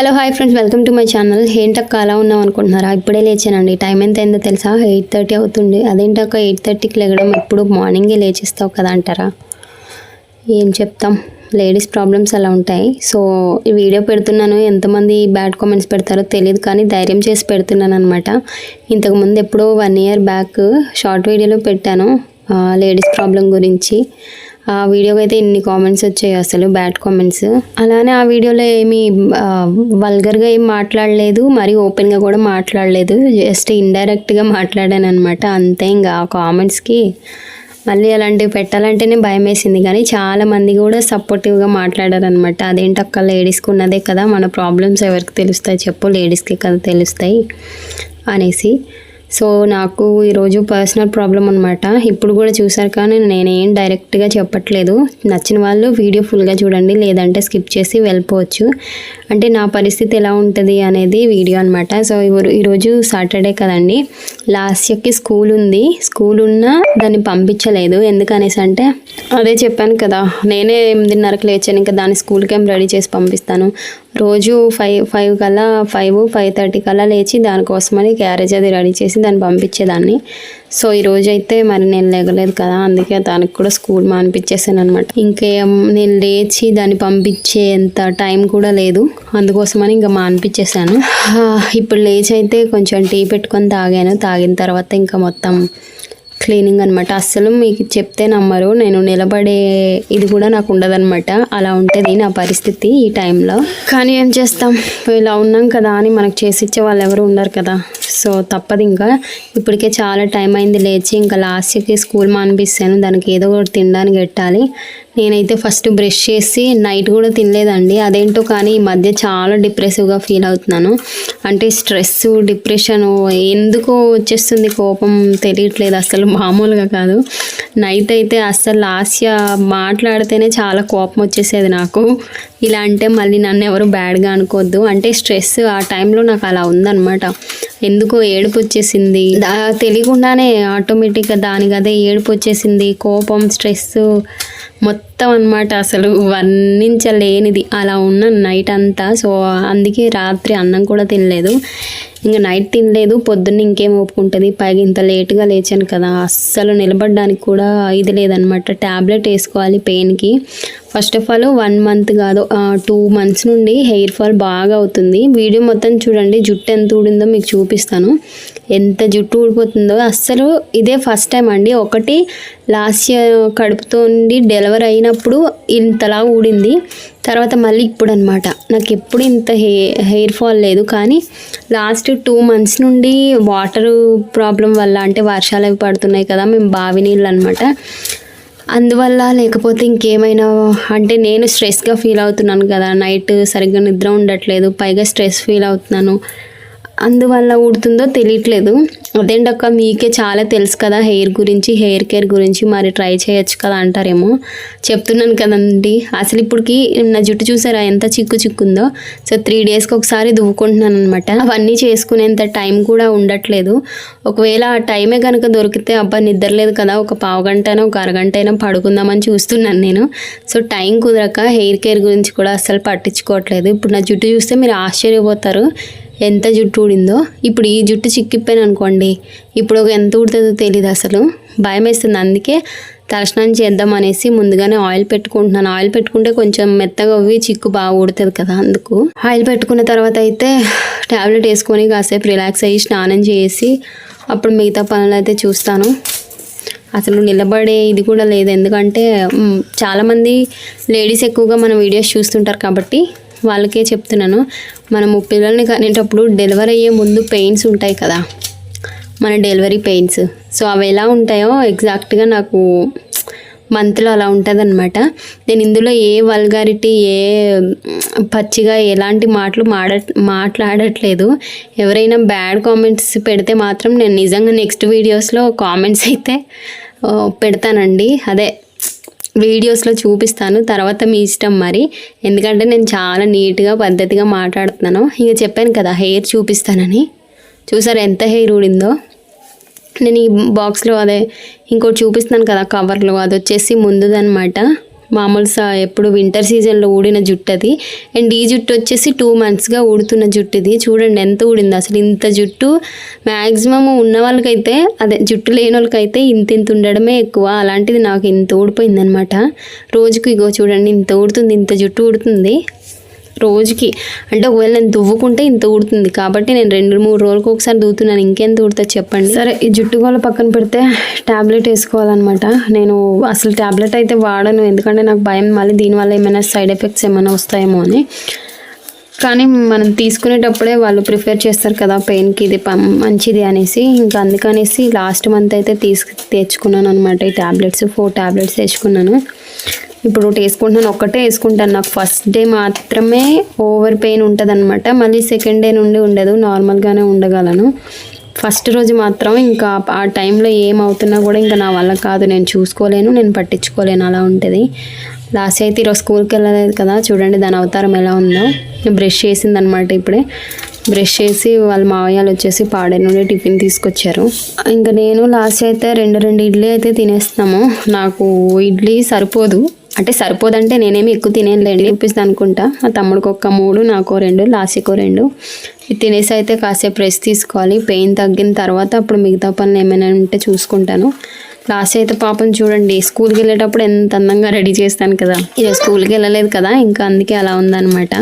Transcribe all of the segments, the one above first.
Hello hi friends. Welcome to my channel. ఏంటక్క అలా ఉన్నాం అనుకుంటున్నారా? ఇప్పుడే లేచానండి. టైం ఎంత అయిందో తెలుసా? ఎయిట్ థర్టీ అవుతుంది అదేంటక్క ఎయిట్ థర్టీకి లేగడం ఎప్పుడు మార్నింగే లేచిస్తావు కదా అంటారా? ఏం చెప్తాం? లేడీస్ ప్రాబ్లమ్స్ అలా ఉంటాయి. సో ఈ వీడియో పెడుతున్నాను. ఎంతమంది బ్యాడ్ కామెంట్స్ పెడతారో తెలియదు కానీ ధైర్యం చేసి పెడుతున్నాను అనమాట ఇంతకుముందు ఎప్పుడో వన్ ఇయర్ బ్యాక్ షార్ట్ వీడియోలో పెట్టాను లేడీస్ ప్రాబ్లం గురించి. ఆ వీడియోకి అయితే ఇన్ని కామెంట్స్ వచ్చాయి అసలు బ్యాడ్ కామెంట్స్ అలానే ఆ వీడియోలో ఏమి వల్గర్గా ఏం మాట్లాడలేదు మరి ఓపెన్గా కూడా మాట్లాడలేదు. జస్ట్ ఇండైరెక్ట్గా మాట్లాడాను అనమాట అంతే ఇంకా ఆ కామెంట్స్కి మళ్ళీ అలాంటివి పెట్టాలంటేనే భయం వేసింది. కానీ చాలా మంది కూడా సపోర్టివ్గా మాట్లాడారనమాట అదేంటి అక్క లేడీస్కి ఉన్నదే కదా మన ప్రాబ్లమ్స్ ఎవరికి తెలుస్తాయి? చెప్పు లేడీస్కి కదా తెలుస్తాయి? అనేసి. సో నాకు ఈరోజు పర్సనల్ ప్రాబ్లం అనమాట ఇప్పుడు కూడా చూసారు కానీ నేనేం డైరెక్ట్గా చెప్పట్లేదు. నచ్చిన వాళ్ళు వీడియో ఫుల్గా చూడండి లేదంటే స్కిప్ చేసి వెళ్ళిపోవచ్చు. అంటే నా పరిస్థితి ఎలా ఉంటుంది అనేది వీడియో అనమాట సో ఈరోజు సాటర్డే కదండి. లాస్ట్ ఇయర్కి స్కూల్ ఉంది. స్కూల్ ఉన్నా దాన్ని పంపించలేదు. ఎందుకనేసి అంటే అదే చెప్పాను కదా నేనే ఎనిమిదిన్నరకు లేచాను. ఇంకా దాన్ని స్కూల్కి ఏం రెడీ చేసి పంపిస్తాను. రోజు ఫైవ్ ఫైవ్ కల్లా ఫైవ్ ఫైవ్ థర్టీ కల్లా లేచి దానికోసమని క్యారేజ్ అది రెడీ చేసి దాన్ని పంపించేదాన్ని. సో ఈ అయితే మరి నేను లేగలేదు కదా అందుకే దానికి కూడా స్కూల్ మానిపించేసాను అనమాట ఇంకేం నేను లేచి దాన్ని పంపించేంత టైం కూడా లేదు. అందుకోసమని ఇంకా మానిపించేసాను. ఇప్పుడు లేచి అయితే కొంచెం టీ పెట్టుకొని తాగాను. తాగిన తర్వాత ఇంకా మొత్తం క్లీనింగ్ అనమాట అస్సలు మీకు చెప్తే నమ్మరు. నేను నిలబడే ఇది కూడా నాకు ఉండదనమాట అలా ఉంటుంది నా పరిస్థితి ఈ టైంలో. కానీ ఏం చేస్తాం? ఇలా ఉన్నాం కదా అని మనకు చేసి ఇచ్చే వాళ్ళు ఎవరు ఉండరు కదా. సో తప్పదు ఇంకా. ఇప్పటికే చాలా టైం అయింది లేచి ఇంకా లాస్ట్కి స్కూల్ మానిపిస్తాను. దానికి ఏదో ఒకటి తినడానికి పెట్టాలి. నేనైతే ఫస్ట్ బ్రష్ చేసి నైట్ కూడా తినలేదండి. అదేంటో కానీ ఈ మధ్య చాలా డిప్రెసివ్గా ఫీల్ అవుతున్నాను. అంటే స్ట్రెస్ డిప్రెషన్ ఎందుకో వచ్చేస్తుంది కోపం తెలియట్లేదు అసలు మామూలుగా కాదు. నైట్ అయితే అస్సలు లాస్య మాట్లాడితేనే చాలా కోపం వచ్చేసేది నాకు. ఇలా అంటే మళ్ళీ నన్ను ఎవరు బ్యాడ్గా అనుకోవద్దు అంటే స్ట్రెస్ ఆ టైంలో నాకు అలా ఉందన్నమాట. ఎందుకో ఏడుపు వచ్చేసింది. తెలియకుండానే ఆటోమేటిక్గా దానికి అదే ఏడుపు వచ్చేసింది. కోపం స్ట్రెస్ మొత్తం అన్నమాట అసలు వర్ణించలేనిది. అలా ఉన్న నైట్ అంతా. సో అందుకే రాత్రి అన్నం కూడా తినలేదు. ఇంకా నైట్ తినలేదు. పొద్దున్న ఇంకేం ఒప్పుకుంటుంది. పైగా ఇంత లేట్గా లేచాను కదా. అస్సలు నిలబడడానికి కూడా ఇది లేదనమాట ట్యాబ్లెట్ వేసుకోవాలి పెయిన్కి. First of all one month కాదు టూ మంత్స్ నుండి హెయిర్ ఫాల్ బాగా అవుతుంది. వీడియో మొత్తం చూడండి. జుట్టు ఎంత ఊడిందో మీకు చూపిస్తాను. ఎంత జుట్టు ఊడిపోతుందో. అస్సలు ఇదే ఫస్ట్ టైం అండి. ఒకటి లాస్ట్ ఇయర్ కడుపుతో ఉండి డెలివరీ అయినప్పుడు ఇంతలా ఊడింది. తర్వాత మళ్ళీ ఇప్పుడు అనమాట నాకు ఎప్పుడు ఇంత హె హెయిర్ ఫాల్ లేదు. కానీ లాస్ట్ టూ మంత్స్ నుండి వాటర్ ప్రాబ్లం వల్ల అంటే వర్షాలు అవి పడుతున్నాయి కదా మేము బావి నీళ్ళు అనమాట అందువల్ల లేకపోతే ఇంకేమైనా అంటే నేను స్ట్రెస్గా ఫీల్ అవుతున్నాను కదా. నైట్ సరిగ్గా నిద్ర ఉండట్లేదు. పైగా స్ట్రెస్ ఫీల్ అవుతున్నాను. అందువల్ల ఊడుతుందో తెలియట్లేదు. అదేంటక్క మీకే చాలా తెలుసు కదా హెయిర్ గురించి హెయిర్ కేర్ గురించి మరి ట్రై చేయొచ్చు కదా అంటారేమో. చెప్తున్నాను కదండి. అసలు ఇప్పటికి నా జుట్టు చూసారా ఎంత చిక్కు చిక్కుందో. సో త్రీ డేస్కి ఒకసారి దువ్వుకుంటున్నాను అనమాట అవన్నీ చేసుకునేంత టైం కూడా ఉండట్లేదు. ఒకవేళ ఆ టైమే కనుక దొరికితే అబ్బా నిద్రలేదు కదా ఒక పావు అయినా ఒక అరగంట అయినా పడుకుందామని చూస్తున్నాను నేను. సో టైం కుదరక హెయిర్ కేర్ గురించి కూడా అస్సలు పట్టించుకోవట్లేదు. ఇప్పుడు నా జుట్టు చూస్తే మీరు ఆశ్చర్యపోతారు. ఎంత జుట్టు ఊడిందో. ఇప్పుడు ఈ జుట్టు చిక్కిపోయాను అనుకోండి. ఇప్పుడు ఒక ఎంత ఊడుతుందో తెలియదు అసలు. భయం వేస్తుంది. అందుకే తలస్నానం చేద్దాం అనేసి ముందుగానే ఆయిల్ పెట్టుకుంటున్నాను. ఆయిల్ పెట్టుకుంటే కొంచెం మెత్తగా అవి చిక్కు బాగా ఊడుతుంది కదా అందుకు. ఆయిల్ పెట్టుకున్న తర్వాత అయితే ట్యాబ్లెట్ వేసుకొని కాసేపు రిలాక్స్ అయ్యి స్నానం చేసి అప్పుడు మిగతా పనులు అయితే చూస్తాను. అసలు నిలబడే ఇది కూడా లేదు. ఎందుకంటే చాలామంది లేడీస్ ఎక్కువగా మన వీడియోస్ చూస్తుంటారు కాబట్టి వాళ్ళకే చెప్తున్నాను. మనము పిల్లల్ని కనేటప్పుడు డెలివరీ అయ్యే ముందు పెయిన్స్ ఉంటాయి కదా. మన డెలివరీ పెయిన్స్ సో అవి ఎలా ఉంటాయో ఎగ్జాక్ట్గా నాకు మంత్లో అలా ఉంటుంది అనమాట నేను ఇందులో ఏ వల్గారిటీ ఏ పచ్చిగా ఎలాంటి మాటలు మాడ మాట్లాడట్లేదు. ఎవరైనా బ్యాడ్ కామెంట్స్ పెడితే మాత్రం నేను నిజంగా నెక్స్ట్ వీడియోస్లో కామెంట్స్ అయితే పెడతానండి. అదే వీడియోస్లో చూపిస్తాను. తర్వాత మీ ఇష్టం మరి. ఎందుకంటే నేను చాలా నీట్గా పద్ధతిగా మాట్లాడుతున్నాను. ఇంకా చెప్పాను కదా హెయిర్ చూపిస్తానని. చూసారు ఎంత హెయిర్ ఊడిందో? నేను ఈ బాక్స్లో అదే ఇంకోటి చూపిస్తున్నాను కదా కవర్లో. అది వచ్చేసి ముందుదనమాట మామూలు సా ఎప్పుడు వింటర్ సీజన్లో ఊడిన జుట్టు అది అండ్ ఈ జుట్టు వచ్చేసి టూ మంత్స్గా ఊడుతున్న జుట్టు ఇది చూడండి ఎంత ఊడింది. అసలు ఇంత జుట్టు మ్యాక్సిమం ఉన్న వాళ్ళకైతే అదే జుట్టు లేని వాళ్ళకైతే ఇంత ఇంత ఉండడమే ఎక్కువ. అలాంటిది నాకు ఇంత ఊడిపోయింది అనమాట రోజుకి ఇగో చూడండి ఇంత ఊడుతుంది ఇంత జుట్టు ఊడుతుంది. రోజుకి అంటే ఒకవేళ నేను దువ్వుకుంటే ఇంత ఊడుతుంది కాబట్టి నేను రెండు మూడు రోజులకు ఒకసారి దువ్వుతున్నాను. ఇంకెంత ఊడుతుంది చెప్పండి. సరే ఈ జుట్టు గోల పక్కన పెడితే ట్యాబ్లెట్ వేసుకోవాలన్నమాట. నేను అసలు ట్యాబ్లెట్ అయితే వాడను. ఎందుకంటే నాకు భయం. మళ్ళీ దీనివల్ల ఏమైనా సైడ్ ఎఫెక్ట్స్ ఏమైనా వస్తాయేమో అని. కానీ మనం తీసుకునేటప్పుడే వాళ్ళు ప్రిఫర్ చేస్తారు కదా పెయిన్కి ఇది పం మంచిది అనేసి. ఇంకా అందుకనేసి లాస్ట్ మంత్ అయితే తీసుకు తెచ్చుకున్నాను అనమాట ఈ ట్యాబ్లెట్స్ ఫోర్ ట్యాబ్లెట్స్ తెచ్చుకున్నాను. ఇప్పుడు ఒకటి వేసుకుంటున్నాను ఒక్కటే వేసుకుంటాను. నాకు ఫస్ట్ డే మాత్రమే ఓవర్ పెయిన్ ఉంటుంది అనమాట మళ్ళీ సెకండ్ డే నుండి ఉండదు నార్మల్గానే ఉండగలను. ఫస్ట్ రోజు మాత్రం ఇంకా ఆ టైంలో ఏమవుతున్నా కూడా ఇంకా నా వల్ల కాదు. నేను చూసుకోలేను నేను పట్టించుకోలేను అలా ఉంటుంది. లాస్ట్ అయితే ఈరోజు స్కూల్కి వెళ్ళలేదు కదా. చూడండి దాని అవతారం ఎలా ఉందో. బ్రష్ చేసింది అనమాట ఇప్పుడే. బ్రష్ చేసి వాళ్ళ మావయ్యలు వచ్చేసి పాడే నుండి టిఫిన్ తీసుకొచ్చారు. ఇంకా నేను లాస్ట్ అయితే రెండు రెండు ఇడ్లీ అయితే తినేస్తున్నాము. నాకు ఇడ్లీ సరిపోదు. అంటే సరిపోదంటే నేనేమి ఎక్కువ తినేలేండి చూపిస్తాను అనుకుంటా. మా తమ్ముడికి ఒక్క మూడు నాకు రెండు లాస్ట్కో రెండు. తినేసి అయితే కాసేపు రెస్ట్ తీసుకోవాలి. పెయిన్ తగ్గిన తర్వాత అప్పుడు మిగతా పనులు ఏమైనా ఉంటే చూసుకుంటాను. లాస్ట్ అయితే పాపం చూడండి స్కూల్కి వెళ్ళేటప్పుడు ఎంత అందంగా రెడీ చేస్తాను కదా. ఈరోజు స్కూల్కి వెళ్ళలేదు కదా ఇంకా అందుకే అలా ఉందన్నమాట.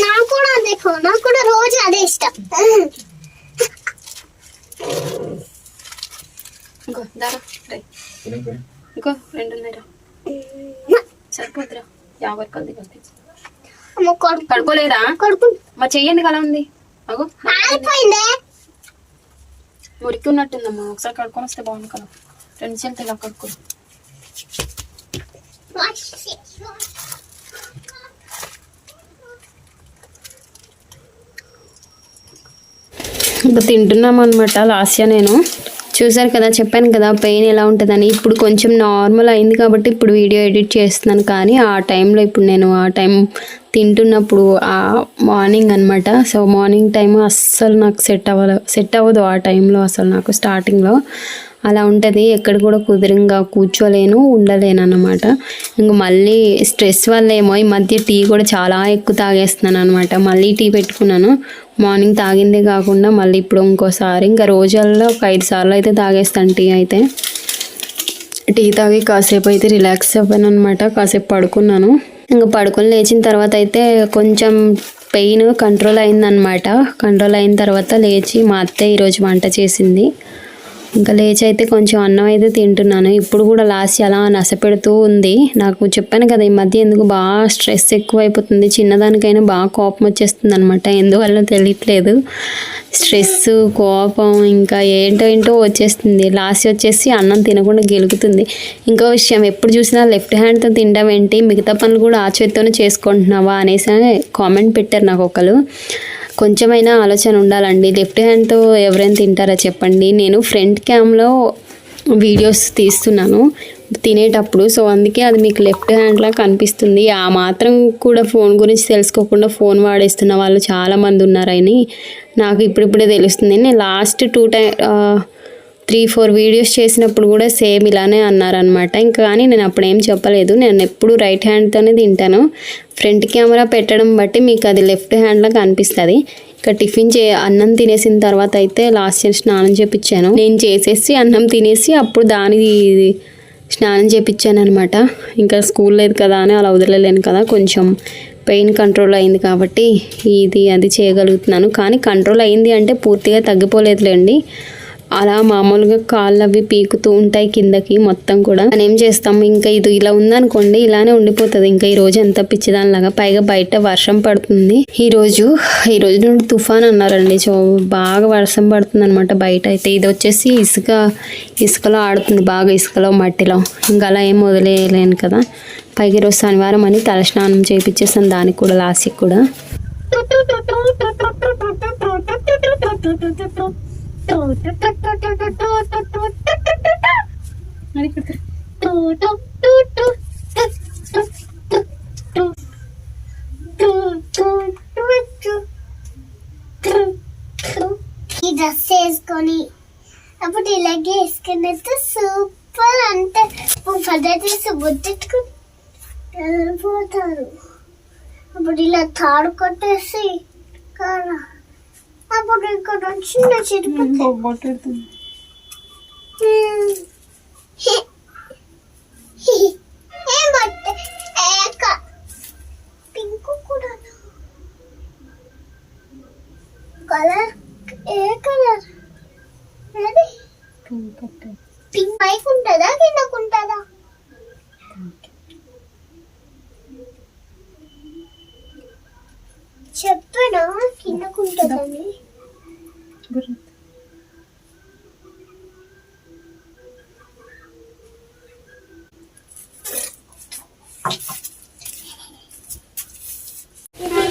నాకు కూడా అదే నాకు కూడా రోజు అదే ఇష్టం. ఇంకో రెండున్నర సరిపోతురా యాభై కలిది కొడుకు కడుకోలేదా కొడుకు మా చెయ్యండి అలా ఉంది. అగో. మురికి ఉన్నట్టుందమ్మా ఒకసారి కడుక్కొని వస్తే బాగుంది కదా. రెండు చేతులు ఇలా కడుక్కో ఇంకా తింటున్నాం అనమాట లాస్య నేను. చూసారు కదా చెప్పాను కదా పెయిన్ ఎలా ఉంటుందని. ఇప్పుడు కొంచెం నార్మల్ అయింది కాబట్టి ఇప్పుడు వీడియో ఎడిట్ చేస్తున్నాను. కానీ ఆ టైంలో ఇప్పుడు నేను ఆ టైం తింటున్నప్పుడు ఆ మార్నింగ్ అనమాట సో మార్నింగ్ టైం అస్సలు నాకు సెట్ అవ్వదు సెట్ అవ్వదు ఆ టైంలో అసలు నాకు స్టార్టింగ్లో అలా ఉంటుంది. ఎక్కడ కూడా కుదిరంగా కూర్చోలేను ఉండలేను అనమాట ఇంక మళ్ళీ స్ట్రెస్ వల్ల ఏమో ఈ మధ్య టీ కూడా చాలా ఎక్కువ తాగేస్తున్నాను అనమాట మళ్ళీ టీ పెట్టుకున్నాను. మార్నింగ్ తాగిందే కాకుండా మళ్ళీ ఇప్పుడు ఇంకోసారి ఇంకా రోజుల్లో ఒక ఐదు సార్లు అయితే తాగేస్తాను టీ అయితే. టీ తాగి కాసేపు అయితే రిలాక్స్ అయిపోయాను అనమాట కాసేపు పడుకున్నాను. ఇంకా పడుకొని లేచిన తర్వాత అయితే కొంచెం పెయిన్ కంట్రోల్ అయిందనమాట కంట్రోల్ అయిన తర్వాత లేచి మా అత్త ఈరోజు వంట చేసింది. ఇంకా లేచి అయితే కొంచెం అన్నం అయితే తింటున్నాను. ఇప్పుడు కూడా లాస్ట్ అలా నసపెడుతూ ఉంది. నాకు చెప్పాను కదా ఈ మధ్య ఎందుకు బాగా స్ట్రెస్ ఎక్కువైపోతుంది. చిన్నదానికైనా బాగా కోపం వచ్చేస్తుంది అనమాట ఎందువల్ల తెలియట్లేదు. స్ట్రెస్ కోపం ఇంకా ఏంటో ఏంటో వచ్చేస్తుంది. లాస్ట్ వచ్చేసి అన్నం తినకుండా గెలుగుతుంది. ఇంకో విషయం ఎప్పుడు చూసినా లెఫ్ట్ హ్యాండ్తో తినడం ఏంటి మిగతా పనులు కూడా ఆ చేత్తోనే చేసుకుంటున్నావా అనేసి కామెంట్ పెట్టారు నాకు ఒకరు కొంచెమైనా ఆలోచన ఉండాలండి. లెఫ్ట్ హ్యాండ్తో ఎవరైనా తింటారా చెప్పండి. నేను ఫ్రంట్ క్యామ్లో వీడియోస్ తీస్తున్నాను తినేటప్పుడు. సో అందుకే అది మీకు లెఫ్ట్ హ్యాండ్లా కనిపిస్తుంది. ఆ మాత్రం కూడా ఫోన్ గురించి తెలుసుకోకుండా ఫోన్ వాడేస్తున్న వాళ్ళు చాలామంది ఉన్నారని నాకు ఇప్పుడిప్పుడే తెలుస్తుంది. నేను last two time three four videos చేసినప్పుడు కూడా సేమ్ ఇలానే అన్నారనమాట ఇంకా కానీ నేను అప్పుడు ఏం చెప్పలేదు. నేను ఎప్పుడు రైట్ హ్యాండ్తోనే తింటాను. ఫ్రంట్ కెమెరా పెట్టడం బట్టి మీకు అది లెఫ్ట్ హ్యాండ్లో కనిపిస్తుంది. ఇక టిఫిన్ చే అన్నం తినేసిన తర్వాత అయితే లాస్ట్ ఇయర్ స్నానం చేపించాను నేను చేసేసి అన్నం తినేసి అప్పుడు దాని స్నానం చేపించాను అనమాట ఇంకా స్కూల్ లేదు కదా అని అలా వదిలేలేను కదా. కొంచెం పెయిన్ కంట్రోల్ అయింది కాబట్టి ఇది అది చేయగలుగుతున్నాను. కానీ కంట్రోల్ అయింది అంటే పూర్తిగా తగ్గిపోలేదులేండి. అలా మామూలుగా కాళ్ళు అవి పీకుతూ ఉంటాయి కిందకి మొత్తం కూడా. మనం ఏం చేస్తాం? ఇంకా ఇది ఇలా ఉందనుకోండి ఇలానే ఉండిపోతుంది. ఇంకా ఈ రోజు ఎంత పిచ్చిదానిలాగా పైగా బయట వర్షం పడుతుంది. ఈ రోజు ఈ రోజు నుండి తుఫాన్ అన్నారండి. సో బాగా వర్షం పడుతుంది అనమాట బయట అయితే. ఇది వచ్చేసి ఇసుక ఇసుకలో ఆడుతుంది బాగా ఇసుకలో మట్టిలో. ఇంకా అలా ఏం వదిలేయలేను కదా. పైగా ఈరోజు శనివారం అని తలస్నానం చేయించేసాను దానికి కూడా లాస్ట్కి కూడా. ఈ డ్రెస్ వేసుకొని అప్పుడు ఇలాగే వేసుకుని సూపర్ అంటే పద్ధతి తీసి బుద్ధిట్టుకు పోతారు అప్పుడు ఇలా తాడు కొట్టేసి కారా. 아버지가 난 신나 싫거든. 응, 뭐, 뭐,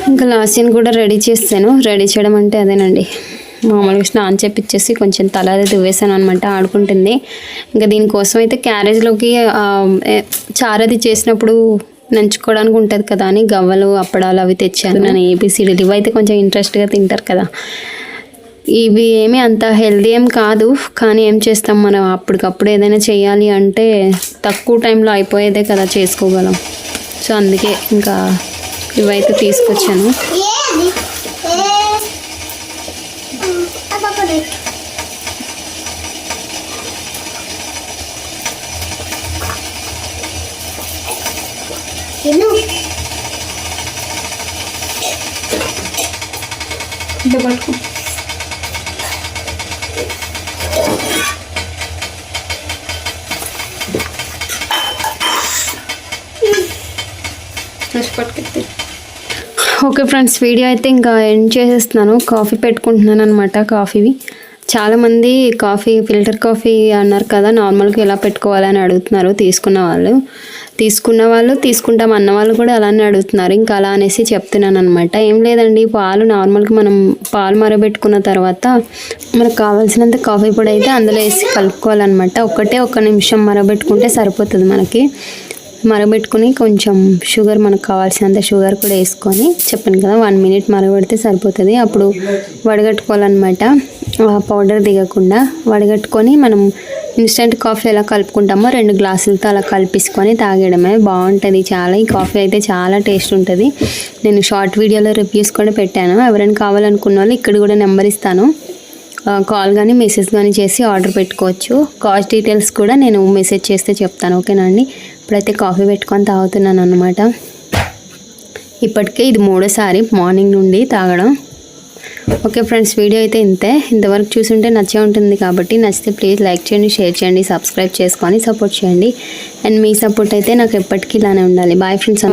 ఇంకా లాస్యన్ కూడా రెడీ చేస్తాను. రెడీ చేయడం అంటే అదేనండి. మామూలుగా స్నానం చెప్పిచ్చేసి కొంచెం తల అది దువ్వేసాను అనమాట ఆడుకుంటుంది. ఇంకా దీనికోసం అయితే క్యారేజ్లోకి చారది చేసినప్పుడు నంచుకోవడానికి ఉంటుంది కదా అని గవ్వలు అప్పడాలు అవి తెచ్చాను. నేను ఏబిసిడీలు ఇవి అయితే కొంచెం ఇంట్రెస్ట్గా తింటారు కదా. ఇవి ఏమీ అంత హెల్దీ ఏం కాదు కానీ ఏం చేస్తాం మనం? అప్పటికప్పుడు ఏదైనా చేయాలి అంటే తక్కువ టైంలో అయిపోయేదే కదా చేసుకోగలం. సో అందుకే ఇంకా ఇవైతే తీసుకొచ్చాను ఏది ఏ అదొకటి తిను ఓకే ఫ్రెండ్స్ వీడియో అయితే ఇంకా ఎండ్ చేసేస్తున్నాను. కాఫీ పెట్టుకుంటున్నాను అనమాట కాఫీవి. చాలామంది కాఫీ ఫిల్టర్ కాఫీ అన్నారు కదా నార్మల్గా ఎలా పెట్టుకోవాలని అడుగుతున్నారు తీసుకున్న వాళ్ళు. తీసుకున్న వాళ్ళు తీసుకుంటాం అన్న వాళ్ళు కూడా అలానే అడుగుతున్నారు. ఇంకా అలా అనేసి చెప్తున్నాను అనమాట ఏం లేదండి పాలు నార్మల్గా మనం పాలు మరబెట్టుకున్న తర్వాత మనకు కావాల్సినంత కాఫీ పొడి అయితే అందులో వేసి కలుపుకోవాలన్నమాట. ఒకటే ఒక్క నిమిషం మరబెట్టుకుంటే సరిపోతుంది మనకి. మరబెట్టుకుని కొంచెం షుగర్ మనకు కావాల్సినంత షుగర్ కూడా వేసుకొని చెప్పాను కదా వన్ మినిట్ మరబెడితే సరిపోతుంది. అప్పుడు వడగట్టుకోవాలన్నమాట. పౌడర్ దిగకుండా వడగట్టుకొని మనం ఇన్స్టెంట్ కాఫీ ఎలా కలుపుకుంటామో రెండు గ్లాసులతో అలా కలిపించుకొని తాగడమే బాగుంటుంది. చాలా ఈ కాఫీ అయితే చాలా టేస్ట్ ఉంటుంది. నేను షార్ట్ వీడియోలో రివ్యూస్ కూడా పెట్టాను. ఎవరైనా కావాలనుకున్న వాళ్ళు ఇక్కడ కూడా నెంబర్ ఇస్తాను. కాల్ కానీ మెసేజ్ కానీ చేసి ఆర్డర్ పెట్టుకోవచ్చు. కాస్ట్ డీటెయిల్స్ కూడా నేను మెసేజ్ చేస్తే చెప్తాను. ఓకేనా అండి? ఇప్పుడైతే కాఫీ పెట్టుకొని తాగుతున్నాను అనమాట ఇప్పటికే ఇది మూడోసారి మార్నింగ్ నుండి తాగడం. ఓకే ఫ్రెండ్స్ వీడియో అయితే ఇంతే. ఇంతవరకు చూసుంటే నచ్చే ఉంటుంది కాబట్టి నచ్చితే ప్లీజ్ లైక్ చేయండి షేర్ చేయండి సబ్స్క్రైబ్ చేసుకొని సపోర్ట్ చేయండి. అండ్ మీ సపోర్ట్ అయితే నాకు ఎప్పటికీ ఇలానే ఉండాలి. Bye friends